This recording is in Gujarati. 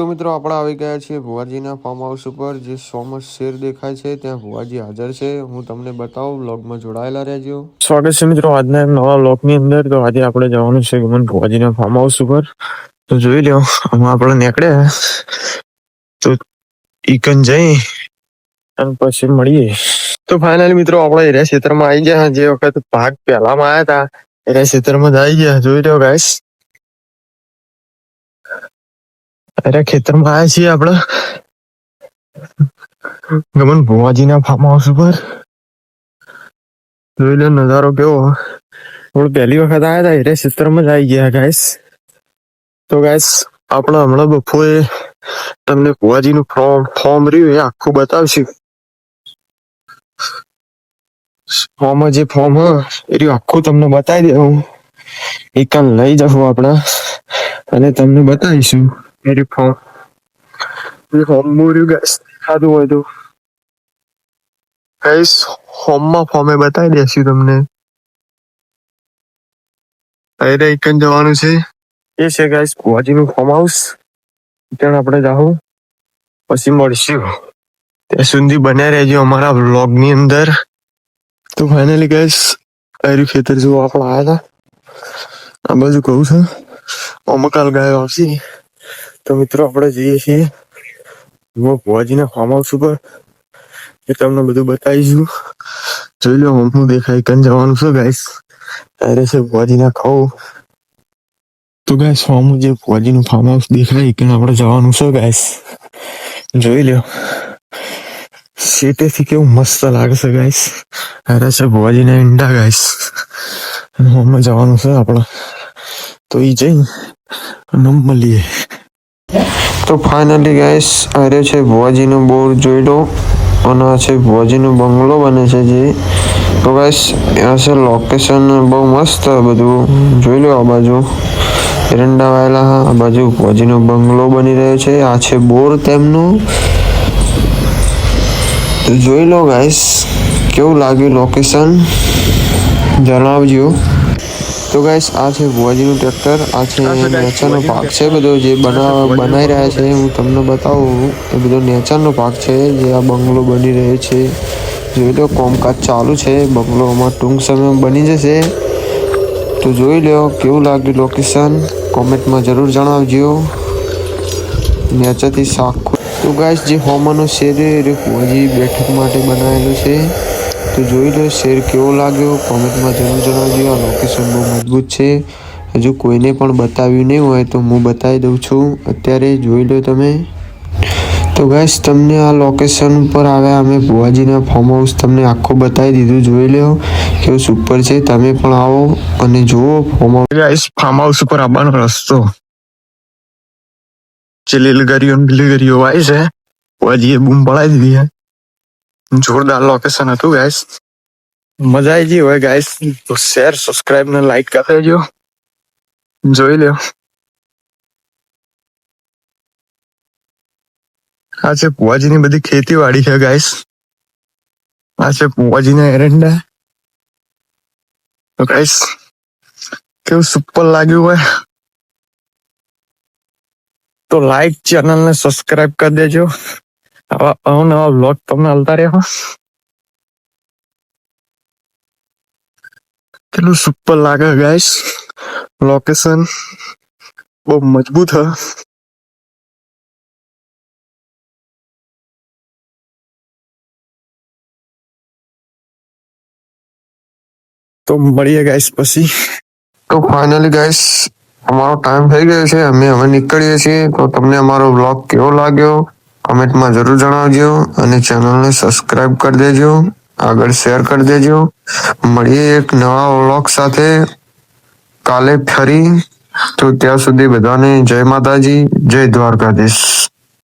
તો મિત્રો આપણે આવી ગયા છીએ ભુવાજીના ફાર્મ હાઉસ ઉપર, જે સોમસ શેર દેખાય છે, ત્યાં ભુવાજી હાજર છે. હું તમને બતાવું બ્લોગમાં જોડાયેલા રહેજો. સ્વાગત છે મિત્રો આજના નવા લોકની અંદર. તો આજે આપણે જવાનું છે ગમન ભુવાજીના ફાર્મ હાઉસ ઉપર. તો જોઈ લો આમાં આપણે નીકળ્યા. તો ઈકન જઈ અને પછી મળીએ. તો ફાઇનલી મિત્રો આપણે એરિયા ક્ષેત્રમાં આવી ગયા. જે વખત ભાગ પહેલામાં આવ્યા હતા એરિયા ક્ષેત્રમાં જ આવી ગયા. જોઈ લો ગાઈસ અરે ખેતરમાં આવ્યા છીએ આપણે. ગમન ભુવાજીના ફાર્મ હાઉસ ઉપર. જોઈ લો નજારો કેવો. આપણે પહેલી વખત આવ્યા હતા એટલે ક્ષેત્રમાં જ આવી ગયા ગાઈસ તો ગાઈસ આપણે હમણાં બપોરે તમને ભુવાજીનું ફોર્મ ફોર્મ રહ્યું એ આખું બતાવશું. ફોર્મ જે ફોર્મ હ, એ રહ્યું આખું તમને બતાવી દઉં એકાન લઈ જશું આપણે અને તમને બતાવીશું. ફોર્મ રહ્યું ગાઈસ ખાધું હોય તો ગાઈસ હોમમાં ફોર્મે બતાવી દેશું તમને અરે એકન જવાનું છે એ છે ગાઈસ ભુવાજીનું ફોર્મ હાઉસ ત્યાં આપણે જાઉં પછી મળશું. ત્યાં સુધી બન્યા રહેજો અમારા વ્લોગની અંદર. તો ફાઇનલી ગાઈસ આર્યું ખેતર જોવા આપણે આવ્યા હતા. આ બાજુ કહું છું. અમકાલ ગાયો આવશે. તો મિત્રો આપણે જઈએ છીએ હું ભુવાજીના ફાર્મ હાઉસ ઉપર. એ તમને બધું બતાવીશું. જોઈ લો, હું દેખાય કન જવાનું છે ગાઈસ અરે છે ભુવાજીના ખાવું. તો ગાઈસ હોમ જે ભુવાજીનું ફાર્મ હાઉસ દેખાય કે આપણે જવાનું છે ગાઈસ જોઈ લ્યો સીટેથી કેવું મસ્ત લાગે છે ગાઈસ અરે છે ભુવાજીના ઈંડા ગાઈસ અને જવાનું છે, આપણે. તો એ જઈ નમ મળીએ. તો ફાઇનલી ગાઈસ અરે છે ભુવાજીનો બોર જોઈ લો. અને આ છે ભુવાજીનો બંગલો બને છે જે. તો ગાઈસ આ છે લોકેશન બહુ મસ્ત બધું. જોઈ લો આ બાજુ. એરંડા વાયેલા આ બાજુ ભુવાજીનો બંગલો બની રહ્યો છે. આ છે બોર તેમનું. જોઈ લો ગાઈસ કેવું લાગ્યું લોકેશન જણાવજો. તો ગાઈસ આ છે ભુવાજીનું ટ્રેક્ટર આ છે નેચરનો પાક છે. બધો જે બના બનાવી રહ્યા છે. હું તમને બતાવું. એ બધો નેચરનો પાક છે જે આ બંગલો બની રહ્યો છે. જોઈ લો કોમકાજ ચાલુ છે બંગલો અમાર ટૂંક સમયમાં બની જશે. તો જોઈ લો કેવું લાગ્યું લોકેશન કોમેન્ટમાં જરૂર જણાવજો. નેચરથી સાખું તો ગાઈસ જે હોમાનો શેર એ ભુવાજી બેઠક માટે બનાવેલું છે. તો જોઈ લો, શેર કેવો લાગ્યો? કોમેન્ટમાં જરૂર જણાવજો. આ લોકેશન બહુ મજબૂત છે. હજુ કોઈને પણ બતાવ્યું નહીં હોય તો હું બતાવી દઉં છું. અત્યારે જોઈ લો તમે. તો ગાઈસ તમને આ લોકેશન ઉપર આવ્યા અમે ભુવાજીના ફાર્મ હાઉસ તમને આખું બતાવી દીધું. જોઈ લો, કેવું સુપર છે. તમે પણ આવો અને જુઓ ફાર્મ હાઉસ ફાર્મ હાઉસ ઉપર આવવાનો રસ્તો. જે લીલગરીઓ ને બિલીગરીઓ આવી છે. ભુવાજીએ બૂમ પડાવી દીધી છે. જોરદાર લોકેશન હતું ગાઈસ મજા આવી ગઈ હોય ગાઈસ તો શેર સબસ્ક્રાઇબ ને લાઈક કરી દેજો જોઈ લ્યો આ છે ભુવાજીની બધી ખેતીવાડી છે ગાઈસ આ છે ભુવાજીના એરંડા તો ગાઈસ કેવું સુપર લાગ્યું હોય તો લાઈક ચેનલ ને સબસ્ક્રાઇબ કરી દેજો આવા અવનવા બ્લોગ તમને હાલતા રહો કેટલું સુપર લાગે ગાઈસ લોકેશન બહુ મજબૂત હ. તો મળીએ ગાઈસ પછી. તો ફાઇનલી ગાઈસ અમારો ટાઈમ થઈ ગયો છે. અમે હવે નીકળીએ છીએ. તો તમને અમારો બ્લોગ કેવો લાગ્યો? કમેન્ટમાં જરૂર જણાવજો અને ચેનલને સબસ્ક્રાઇબ કરી દેજો. આગળ શેર કરી દેજો. મળીએ એક નવા વ્લોગ સાથે. કાલે ફરી. તો ત્યાં સુધી બધાને જય માતાજી, જય દ્વારકાધીશ.